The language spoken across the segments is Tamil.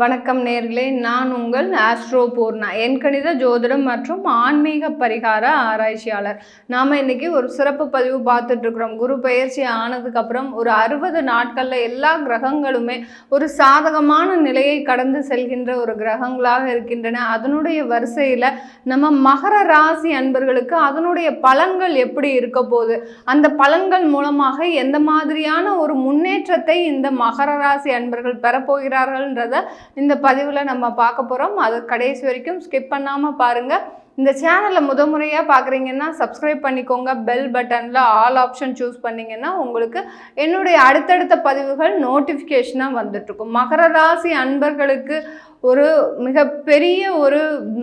வணக்கம் நேர்களே நான் உங்கள் ஆஸ்ட்ரோ பூர்ணா. என் கணித ஜோதிடம் மற்றும் ஆன்மீக பரிகார ஆராய்ச்சியாளர். நாம் இன்றைக்கி ஒரு சிறப்பு பதிவு பார்த்துட்ருக்குறோம். குரு பயிற்சி ஆனதுக்கப்புறம் ஒரு அறுபது நாட்களில் எல்லா கிரகங்களுமே ஒரு சாதகமான நிலையை கடந்து செல்கின்ற ஒரு கிரகங்களாக இருக்கின்றன. அதனுடைய வரிசையில் நம்ம மகர ராசி அன்பர்களுக்கு அதனுடைய பலன்கள் எப்படி இருக்க போகுது? அந்த பலன்கள் மூலமாக எந்த மாதிரியான ஒரு முன்னேற்றத்தை இந்த மகர ராசி அன்பர்கள் பெறப்போகிறார்கள்ன்றத இந்த பதிவில் நம்ம பார்க்க போகிறோம் அது கடைசி வரைக்கும் ஸ்கிப் பண்ணாமல் பாருங்கள் இந்த சேனலை முத முறையாக பார்க்குறீங்கன்னா சப்ஸ்கிரைப் பண்ணிக்கோங்க. பெல் பட்டனில் ஆல் ஆப்ஷன் சூஸ் பண்ணிங்கன்னா உங்களுக்கு என்னுடைய அடுத்தடுத்த பதிவுகள் நோட்டிஃபிகேஷனாக வந்துட்டுருக்கும். மகர ராசி அன்பர்களுக்கு ஒரு மிகப்பெரிய ஒரு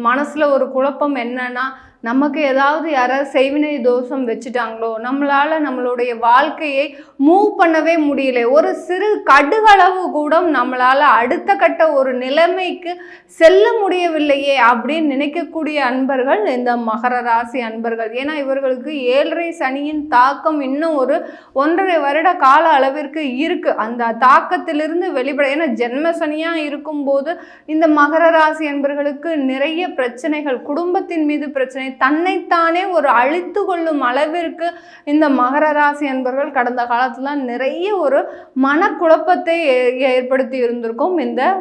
மனசில் ஒரு குழப்பம் என்னன்னா நமக்கு ஏதாவது யாராவது செய்வினை தோஷம் வச்சுட்டாங்களோ நம்மளால் நம்மளுடைய வாழ்க்கையை மூவ் பண்ணவே முடியல. ஒரு சிறு கடுகளவு கூட நம்மளால் அடுத்த கட்ட ஒரு நிலைமைக்கு செல்ல முடியவில்லையே அப்படின்னு நினைக்கக்கூடிய அன்பர்கள் இந்த மகர ராசி அன்பர்கள். ஏன்னா இவர்களுக்கு ஏழரை சனியின் தாக்கம் இன்னும் ஒரு ஒன்றரை வருட கால அளவிற்கு இருக்குது அந்த தாக்கத்திலிருந்து வெளிப்பட ஏன்னா ஜென்ம சனியாக இருக்கும்போது இந்த மகர ராசி அன்பர்களுக்கு நிறைய பிரச்சனைகள் குடும்பத்தின் மீது பிரச்சனை தன்னைத்தானே ஒரு அழித்து கொள்ளும் அளவிற்கு இந்த மகர ராசி அன்பர்கள் கடந்த காலத்தில் நிறைய ஒரு மனக்குழப்பத்தை ஏ- ஏற்படுத்தி இருந்திருக்கும். இந்த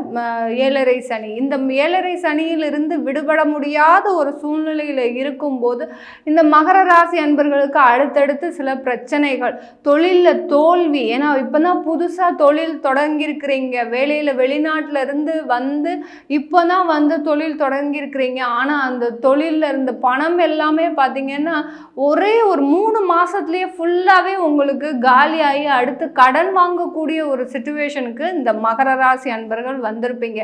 ஏழரை சனி. இந்த ஏழரை சனியிலிருந்து விடுபட முடியாத ஒரு சூழ்நிலையில் இருக்கும்போது இந்த மகர ராசி அன்பர்களுக்கு அடுத்தடுத்து சில பிரச்சனைகள் தொழிலில் தோல்வி. ஏன்னா இப்போ தான் புதுசாக தொழில் தொடங்கியிருக்கிறீங்க. வேலையில் வெளிநாட்டில் இருந்து வந்து இப்போ தான் வந்து தொழில் தொடங்கியிருக்கிறீங்க. ஆனால் அந்த தொழிலில் இருந்த பணம் எல்லாமே பார்த்தீங்கன்னா ஒரே ஒரு மூணு மாதத்துலேயே ஃபுல்லாகவே உங்களுக்கு காலியாகி அடுத்து கடன் வாங்கக்கூடிய ஒரு சுச்சுவேஷனுக்கு இந்த மகர ராசி அன்பர்கள் வந்திருப்பீங்க.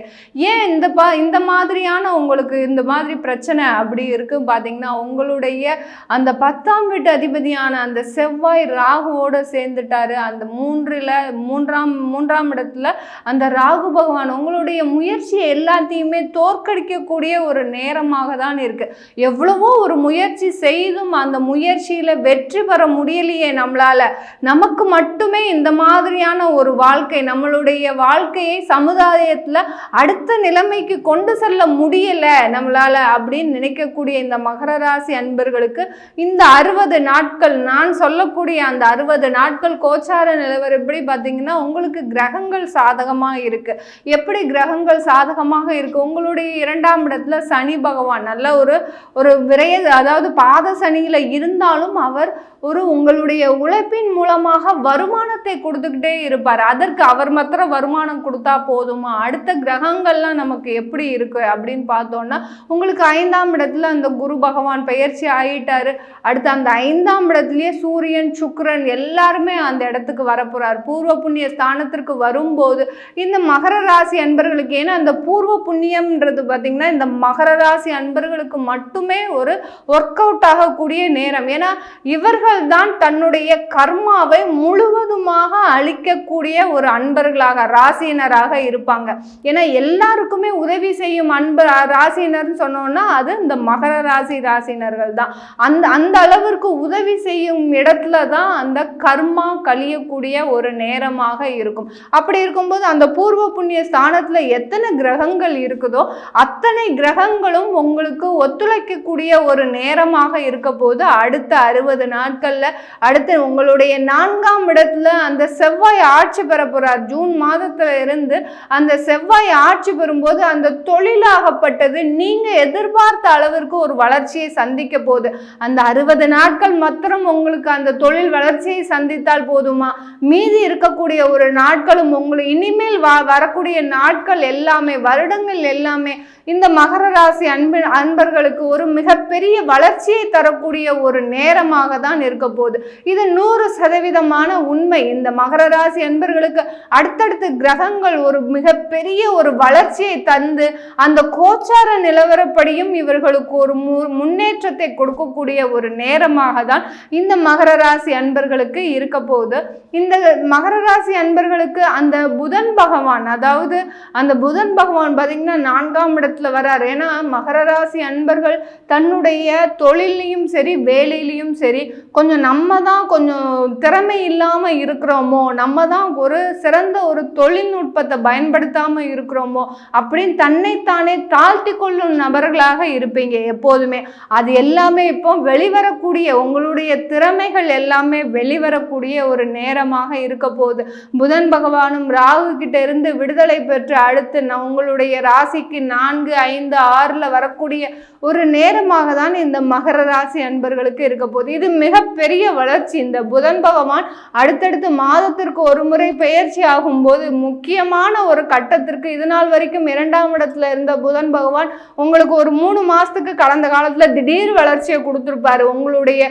ஏன் இந்த பா இந்த மாதிரியான உங்களுக்கு இந்த மாதிரி பிரச்சனை அப்படி இருக்கு பார்த்தீங்கன்னா உங்களுடைய அந்த பத்தாம் வீட்டு அதிபதியான அந்த செவ்வாய் ராகுவோட சேர்ந்துட்டாரு. அந்த மூன்றில் மூன்றாம் மூன்றாம் இடத்துல அந்த ராகு பகவான் உங்களுடைய முயற்சி எல்லாத்தையுமே தோற்கடிக்கக்கூடிய ஒரு நேரமாக தான் இருக்கு. எவ்வளவோ ஒரு முயற்சி செய்தும் அந்த முயற்சியில் வெற்றி பெற முடியலையே நம்மளால். நமக்கு மட்டுமே இந்த மாதிரியான ஒரு வாழ்க்கை நம்மளுடைய வாழ்க்கையை சமுதாயத்தில் அடுத்த நிலைமைக்கு கொண்டு செல்ல முடியல நம்மளால அப்படின்னு நினைக்கக்கூடிய இந்த மகர ராசி அன்பர்களுக்கு இந்த அறுபது நாட்கள் நான் சொல்லக்கூடிய அந்த அறுபது நாட்கள் கோச்சார நிலவர் எப்படி பார்த்தீங்கன்னா உங்களுக்கு கிரகங்கள் சாதகமாக இருக்குது எப்படி கிரகங்கள் சாதகமாக இருக்குது உங்களுடைய இரண்டாம் இடத்துல சனி பகவான் நல்ல ஒரு ஒரு விரைய அதாவது பாத சனியில் இருந்தாலும் அவர் ஒரு உங்களுடைய உழைப்பின் மூலமாக வருமானத்தை கொடுத்துக்கிட்டே இருப்பார். அதற்கு அவர் மாத்திரம் வருமானம் கொடுத்தா போதுமா? அடுத்த கிரகங்கள்லாம் நமக்கு எப்படி இருக்கு அப்படின்னு பார்த்தோம்னா உங்களுக்கு ஐந்தாம் இடத்துல அந்த குரு பகவான் பயிற்சி ஆகிட்டாரு அடுத்து அந்த ஐந்தாம் இடத்துலயே சூரியன் சுக்கிரன் எல்லாருமே அந்த இடத்துக்கு வரப்போறார். பூர்வ புண்ணிய ஸ்தானத்திற்கு வரும்போது இந்த மகர ராசி அன்பர்களுக்கு ஏன்னா அந்த பூர்வ புண்ணியம்ன்றது பார்த்தீங்கன்னா இந்த மகர ராசி அன்பர்களுக்கு மட்டுமே ஒரு ஒர்க் அவுட் ஆகக்கூடிய நேரம். ஏன்னா இவர்கள் தான் தன்னுடைய கர்மாவை முழுவதுமாக அழிக்கக்கூடிய ஒரு அன்பர்களாக ராசியினராக இருப்பாங்க. ஏன்னா எல்லாருக்குமே உதவி செய்யும் அன்பர் ராசியினர்னு சொன்னோம்னா அது இந்த மகர ராசி ராசினர்கள் தான் அந்த அந்த அளவிற்கு உதவி செய்யும் இடத்துல தான் அந்த கர்மா கழியக்கூடிய ஒரு நேரமாக இருக்கும். அப்படி இருக்கும்போது அந்த பூர்வ புண்ணிய ஸ்தானத்தில் எத்தனை கிரகங்கள் இருக்குதோ அத்தனை கிரகங்களும் உங்களுக்கு ஒத்துழைக்கக்கூடிய ஒரு நேரமாக இருக்க போது அடுத்த அறுபது நாட்களில் அடுத்து உங்களுடைய நான்காம் இடத்துல அந்த செவ்வாய் ஆட்சி பெற ஜூன் மாதத்துல இருந்து அந்த செவ்வாய் ஆட்சி பெறும்போது அந்த தொழிலாகப்பட்டது நீங்க எதிர்பார்த்த அளவிற்கு ஒரு வளர்ச்சியை சந்திக்க போகுது. அந்த அறுபது நாட்கள் மாத்திரம் உங்களுக்கு அந்த தொழில் வளர்ச்சியை சந்தித்தால் போதுமா? மீதி இருக்கக்கூடிய ஒரு நாட்களும் உங்களுக்கு இனிமேல் வ வரக்கூடிய நாட்கள் எல்லாமே வருடங்கள் எல்லாமே இந்த மகர ராசி அன்பு அன்பர்களுக்கு ஒரு மிகப்பெரிய வளர்ச்சியை தரக்கூடிய ஒரு நேரமாக தான் இருக்க போகுது இது நூறு சதவீதமான உண்மை. இந்த மகர ராசி அன்பர்களுக்கு அடுத்தடுத்து கிரகங்கள் ஒரு மிகப்பெரிய ஒரு வளர்ச்சியை தந்து அந்த கோச்சார நிலவரப்படியும் இவர்களுக்கு ஒரு மு- முன்னேற்றத்தை கொடுக்கக்கூடிய ஒரு நேரமாக தான் இந்த மகர ராசி அன்பர்களுக்கு இருக்க போகுது இந்த மகர ராசி அன்பர்களுக்கு அந்த புதன் பகவான் அதாவது அந்த புதன் பகவான் பார்த்தீங்கன்னா நான்காம் இடத்துல வர்றார் ஏன்னா மகர ராசி அன்பர்கள் தன்னுடைய தொழிலையும் சரி வேலையிலையும் சரி கொஞ்சம் நம்ம தான் கொஞ்சம் திறமை இல்லாமல் இருக்கிறோமோ நம்ம தான் ஒரு சிறந்த ஒரு தொழில்நுட்பத்தை பயன்படுத்தாமல் இருக்கிறோமோ அப்படின்னு தன்னைத்தானே தாழ்த்தி கொள்ளும் நபர்களாக இருப்பீங்க எப்போதுமே. அது எல்லாமே இப்போ வெளிவரக்கூடிய உங்களுடைய திறமைகள் எல்லாமே வெளிவரக்கூடிய ஒரு நேரமாக இருக்க போகுது. புதன் பகவானும் ராகு கிட்ட இருந்து விடுதலை பெற்று அடுத்து நான் உங்களுடைய ராசிக்கு நான்கு ஐந்து ஆறில் வரக்கூடிய ஒரு நேரமாக தான் இந்த மகர ராசி அன்பர்களுக்கு இருக்க போகுது. இது மிகப்பெரிய வளர்ச்சி. இந்த புதன் பகவான் அடுத்தடுத்து மாதத்திற்கு ஒரு முறை பெயர்ச்சி ஆகும்போது முக்கியமான ஒரு கட்டத்திற்கு இது நாள் வரைக்கும் இரண்டாம் இடத்துல இருந்த புதன் பகவான் உங்களுக்கு ஒரு மூணு மாதத்துக்கு கடந்த காலத்தில் திடீர் வளர்ச்சியை கொடுத்துருப்பாரு. உங்களுடைய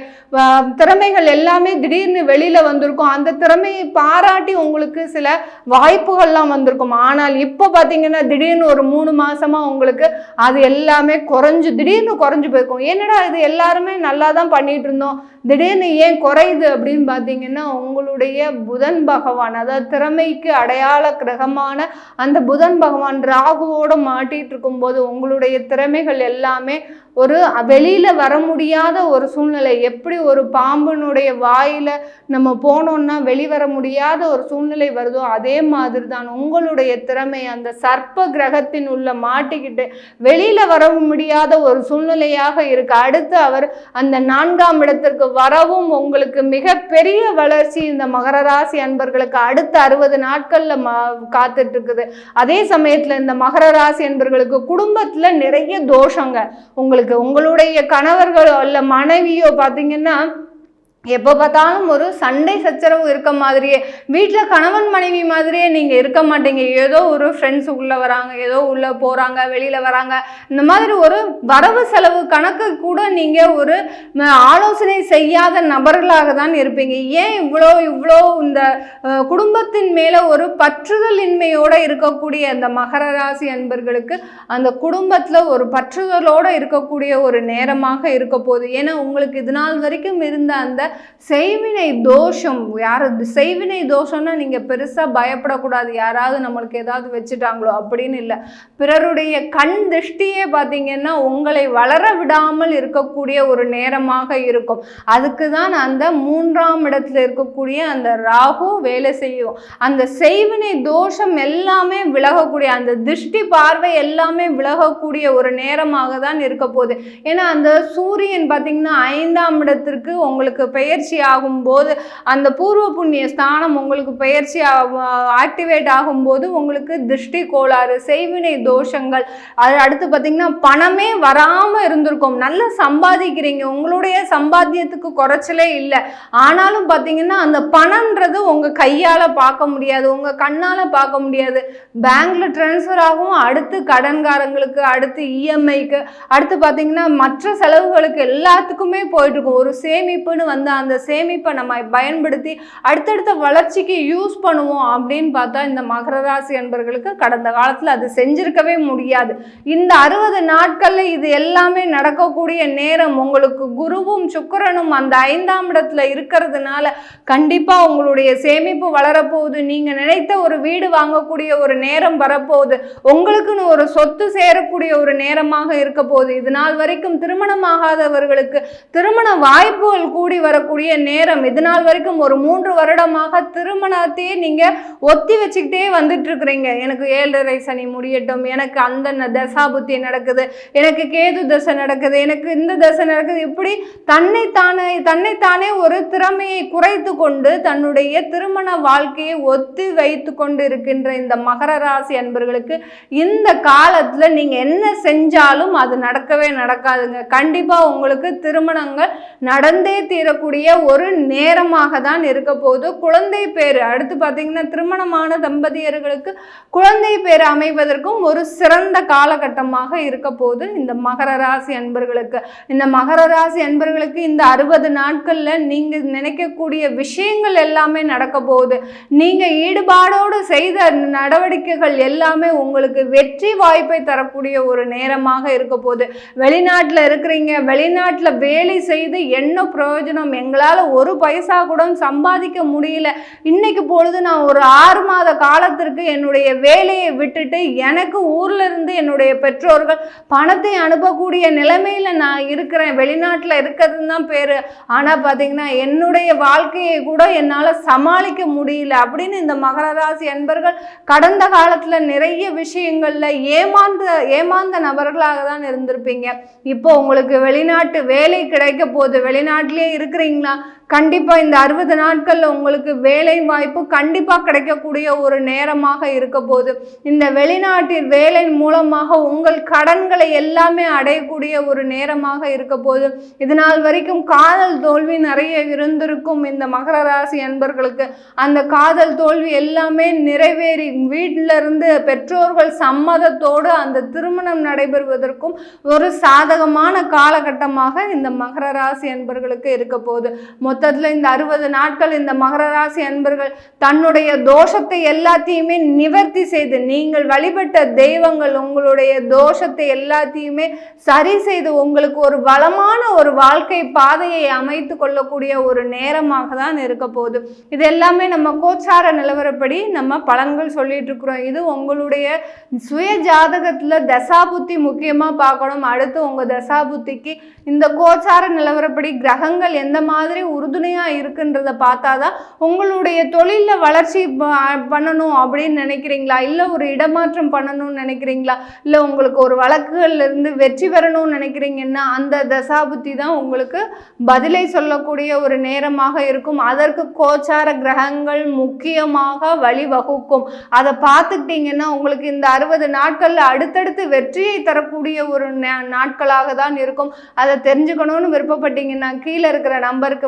திறமைகள் எல்லாமே திடீர்னு வெளியில் வந்திருக்கும். அந்த திறமையை பாராட்டி உங்களுக்கு சில வாய்ப்புகள்லாம் வந்திருக்கும். ஆனால் இப்போ பார்த்தீங்கன்னா திடீர்னு ஒரு மூணு மாதமாக உங்களுக்கு அது எல்லாமே குறைஞ்சு திடீர்னு குறைஞ்சு போயிருக்கும். என்னடா இது எல்லாருமே நல்லா தான் பண்ணிட்டு இருந்தோம். திடீர்னு ஏன் குறையுது அப்படின்னு பார்த்தீங்கன்னா உங்களுடைய புதன் பகவான் அதாவது திறமைக்கு அடையாள கிரகமான அந்த புதன் பகவான் ராகுவோடு மாட்டிகிட்டு இருக்கும்போது உங்களுடைய திறமைகள் எல்லாமே ஒரு வெளியில் வர முடியாத ஒரு சூழ்நிலை. எப்படி ஒரு பாம்பினுடைய வாயில் நம்ம போனோம்னா வெளிவர முடியாத ஒரு சூழ்நிலை வருதோ அதே மாதிரி தான் உங்களுடைய திறமை அந்த சர்ப்ப கிரகத்தின் உள்ள மாட்டிக்கிட்டு வெளியில் வர முடியாத ஒரு சூழ்நிலையாக இருக்கு. அடுத்து அவர் அந்த நான்காம் இடத்திற்கு வரவும் உங்களுக்கு மிகப்பெரிய வளர்ச்சி இந்த மகர ராசி அன்பர்களுக்கு அடுத்த அறுபது நாட்கள்ல மா காத்துட்டு இருக்குது அதே சமயத்துல இந்த மகர ராசி அன்பர்களுக்கு குடும்பத்துல நிறைய தோஷங்க. உங்களுக்கு உங்களுடைய கணவர்களோ இல்ல மனைவியோ பாத்தீங்கன்னா எப்போ பார்த்தாலும் ஒரு சண்டை சச்சரவு இருக்க மாதிரியே வீட்டில் கணவன் மனைவி மாதிரியே நீங்கள் இருக்க மாட்டீங்க. ஏதோ ஒரு ஃப்ரெண்ட்ஸ் உள்ளே வராங்க ஏதோ உள்ளே போகிறாங்க வெளியில் வராங்க. இந்த மாதிரி ஒரு வரவு செலவு கணக்கு கூட நீங்கள் ஒரு ஆலோசனை செய்யாத நபர்களாக தான் இருப்பீங்க. ஏன் இவ்வளோ இவ்வளோ இந்த குடும்பத்தின் மேலே ஒரு பற்றுதலின்மையோடு இருக்கக்கூடிய அந்த மகர ராசி அன்பர்களுக்கு அந்த குடும்பத்தில் ஒரு பற்றுதலோடு இருக்கக்கூடிய ஒரு நேரமாக இருக்க போகுது. ஏன்னா உங்களுக்கு இது நாள் வரைக்கும் இருந்த அந்த செய்வினை தோஷம். யாராவது செய்வினை தோஷம்னா நீங்கள் பெருசாக பயப்படக்கூடாது. யாராவது நம்மளுக்கு ஏதாவது வச்சுட்டாங்களோ அப்படின்னு இல்லை. பிறருடைய கண் திருஷ்டியே பார்த்தீங்கன்னா உங்களை வளர விடாமல் இருக்கக்கூடிய ஒரு நேரமாக இருக்கும். அதுக்கு தான் அந்த மூன்றாம் இடத்துல இருக்கக்கூடிய அந்த ராகு வேலை செய்யும். அந்த செய்வினை தோஷம் எல்லாமே விலகக்கூடிய அந்த திருஷ்டி பார்வை எல்லாமே விலகக்கூடிய ஒரு நேரமாக தான் இருக்க போகுது. ஏன்னா அந்த சூரியன் பார்த்தீங்கன்னா ஐந்தாம் இடத்திற்கு உங்களுக்கு பெயர்ச்சி ஆகும்போது அந்த பூர்வ புண்ணிய ஸ்தானம் உங்களுக்கு பெயர்ச்சி ஆக்டிவேட் ஆகும்போது உங்களுக்கு திருஷ்டி கோளாறு செய்வினை தோஷங்கள் அது அடுத்து பார்த்தீங்கன்னா பணமே வராமல் இருந்திருக்கும். நல்லா சம்பாதிக்கிறீங்க. உங்களுடைய சம்பாத்தியத்துக்கு குறைச்சலே இல்லை. ஆனாலும் பார்த்தீங்கன்னா அந்த பணம்ன்றது உங்கள் கையால் பார்க்க முடியாது. உங்கள் கண்ணால் பார்க்க முடியாது. பேங்க்ல ட்ரான்ஸ்ஃபர் ஆகும். அடுத்து கடன்காரங்களுக்கு அடுத்து இஎம்ஐக்கு அடுத்து பார்த்தீங்கன்னா மற்ற செலவுகளுக்கு எல்லாத்துக்குமே போயிட்டு இருக்கும். ஒரு சேமிப்புன்னு வந்து அந்த சேமிப்பை நம்ம பயன்படுத்தி அடுத்தடுத்த வளர்ச்சிக்கு யூஸ் பண்ணுவோம் அப்படின்னு பார்த்தா இந்த மகர ராசி என்பர்களுக்கு கடந்த காலத்தில் அது செஞ்சிருக்கவே முடியாது. இந்த அறுபது நாட்களில் இது எல்லாமே நடக்கக்கூடிய நேரம் உங்களுக்கு குருவும் சுக்கரனும் அந்த ஐந்தாம் இடத்துல இருக்கிறதுனால கண்டிப்பாக உங்களுடைய சேமிப்பு வளரப்போகுது. நீங்கள் நினைத்த ஒரு வீடு வாங்கக்கூடிய ஒரு நேரம் வரப்போகுது. உங்களுக்குன்னு ஒரு சொத்து சேரக்கூடிய ஒரு நேரமாக இருக்க போகுது. இது நாள் வரைக்கும் திருமணமாகாதவர்களுக்கு திருமண வாய்ப்புகள் கூடி வரக்கூடிய நேரம். இது நாள் வரைக்கும் ஒரு மூன்று வருடமாக திருமணத்தையே நீங்கள் ஒத்தி வச்சுக்கிட்டே வந்துட்டு இருக்கிறீங்க எனக்கு ஏழரை சனி முடியட்டும். எனக்கு அந்த தசாபுத்தி நடக்குது. எனக்கு கேது தசை நடக்குது. எனக்கு இந்த தசை நடக்குது. இப்படி தன்னைத்தானே தன்னைத்தானே ஒரு திறமையை குறைத்து கொண்டு தன்னுடைய திருமண வாழ்க்கையை ஒத்தி வைத்து கொண்டு இருக்கின்ற இந்த மகர ராசி அன்பர்களுக்கு இந்த காலத்தில் நீங்கள் என்ன செஞ்சாலும் அது நடக்கவே நடக்காதுங்க. கண்டிப்பாக உங்களுக்கு திருமணங்கள் நடந்தே தீரக்கூடிய ஒரு நேரமாக தான் இருக்க போகுது. குழந்தை பேர் அடுத்து பார்த்தீங்கன்னா திருமணமான தம்பதியர்களுக்கு குழந்தை பேர் அமைவதற்கும் ஒரு சிறந்த காலகட்டமாக இருக்க போகுது. இந்த மகர ராசி அன்பர்களுக்கு இந்த மகர ராசி அன்பர்களுக்கு இந்த அறுபது நாட்களில் நீங்கள் நினைக்கக்கூடிய விஷயங்கள் எல்லாமே நடக்க போகுது. நீங்கள் ஈடுபாடோடு செய்த நடவடிக்கைகள் எல்லாமே உங்களுக்கு வெற்றி வாய்ப்பை தரக்கூடிய ஒரு நேரமாக இருக்க போகுது. வெளிநாட்டில் இருக்கிறீங்க வெளிநாட்டில் வேலை செய்து என்ன பிரயோஜனம் எங்களால் ஒரு பைசா கூட சம்பாதிக்க முடியல. இன்னைக்கு பொழுது நான் ஒரு ஆறு மாத காலத்திற்கு என்னுடைய வேலையை விட்டுட்டு எனக்கு ஊர்ல இருந்து என்னுடைய பெற்றோர்கள் பணத்தை அனுப்பக்கூடிய நிலைமையில நான் இருக்கிறேன். வெளிநாட்டில் இருக்கிறதுன்னு தான் பேரு. ஆனால் பார்த்தீங்கன்னா என்னுடைய வாழ்க்கையை கூட என்னால் சமாளிக்க முடியல அப்படின்னு இந்த மகர ராசி அன்பர்கள் கடந்த காலத்தில் நிறைய விஷயங்களில் ஏமாந்த ஏமாந்த நபர்களாக தான் இருந்திருப்பீங்க. இப்போ உங்களுக்கு வெளிநாட்டு வேலை கிடைக்க போகுது. வெளிநாட்டிலே இருக்கிறீங்களா கண்டிப்பாக இந்த அறுபது நாட்களில் உங்களுக்கு வேலை வாய்ப்பு கண்டிப்பாக கிடைக்கக்கூடிய ஒரு நேரமாக இருக்க போகுது. இந்த வெளிநாட்டில் வேலை மூலமாக உங்கள் கடன்களை எல்லாமே அடையக்கூடிய ஒரு நேரமாக இருக்க போது இது நாள் வரைக்கும் காதல் தோல்வி நிறைய இருந்திருக்கும் இந்த மகர ராசி அன்பர்களுக்கு. அந்த காதல் தோல்வி எல்லாமே நிறைவேறி வீட்டிலிருந்து பெற்றோர்கள் சம்மதத்தோடு அந்த திருமணம் நடைபெறுவதற்கும் ஒரு சாதகமான காலகட்டமாக இந்த மகர ராசி அன்பர்களுக்கு இருக்க போகுது. மொத்தத்தில் இந்த அறுபது நாட்கள் இந்த மகர ராசி அன்பர்கள் தன்னுடைய தோஷத்தை எல்லாத்தையுமே நிவர்த்தி செய்து நீங்கள் வழிபட்ட தெய்வங்கள் உங்களுடைய தோஷத்தை எல்லாத்தையுமே சரி செய்து உங்களுக்கு ஒரு வளமான ஒரு வாழ்க்கை பாதையை அமைத்து கொள்ளக்கூடிய ஒரு நேரமாக தான் இருக்க போகுது. இது எல்லாமே நம்ம கோச்சார நிலவரப்படி நம்ம பலன்கள் சொல்லிட்டு இருக்கிறோம். இது உங்களுடைய சுய ஜாதகத்தில் தசாபுத்தி முக்கியமாக பார்க்கணும். அடுத்து உங்கள் தசாபுத்திக்கு இந்த கோச்சார நிலவரப்படி கிரகங்கள் எந்த மாதிரி உறுதுணையாக இருக்குன்றத பார்த்தா தான் உங்களுடைய தொழிலில் வளர்ச்சி பண்ணணும் அப்படின்னு நினைக்கிறீங்களா? இல்லை ஒரு இடமாற்றம் பண்ணணும்னு நினைக்கிறீங்களா? இல்லை உங்களுக்கு ஒரு வழக்குகள்லேருந்து வெற்றி பெறணும்னு நினைக்கிறீங்கன்னா அந்த தசாபுத்தி தான் உங்களுக்கு பதிலை சொல்லக்கூடிய ஒரு நேரமாக இருக்கும். அதற்கு கோச்சார கிரகங்கள் முக்கியமாக வழிவகுக்கும். அதை பார்த்துக்கிட்டீங்கன்னா உங்களுக்கு இந்த அறுபது நாட்களில் அடுத்தடுத்து வெற்றியை தரக்கூடிய ஒரு நாட்களாக தான் இருக்கும். அதை தெரிஞ்சுக்கணும்னு விருப்பப்பட்டீங்கன்னா கீழே இருக்கிற நம்பருக்கு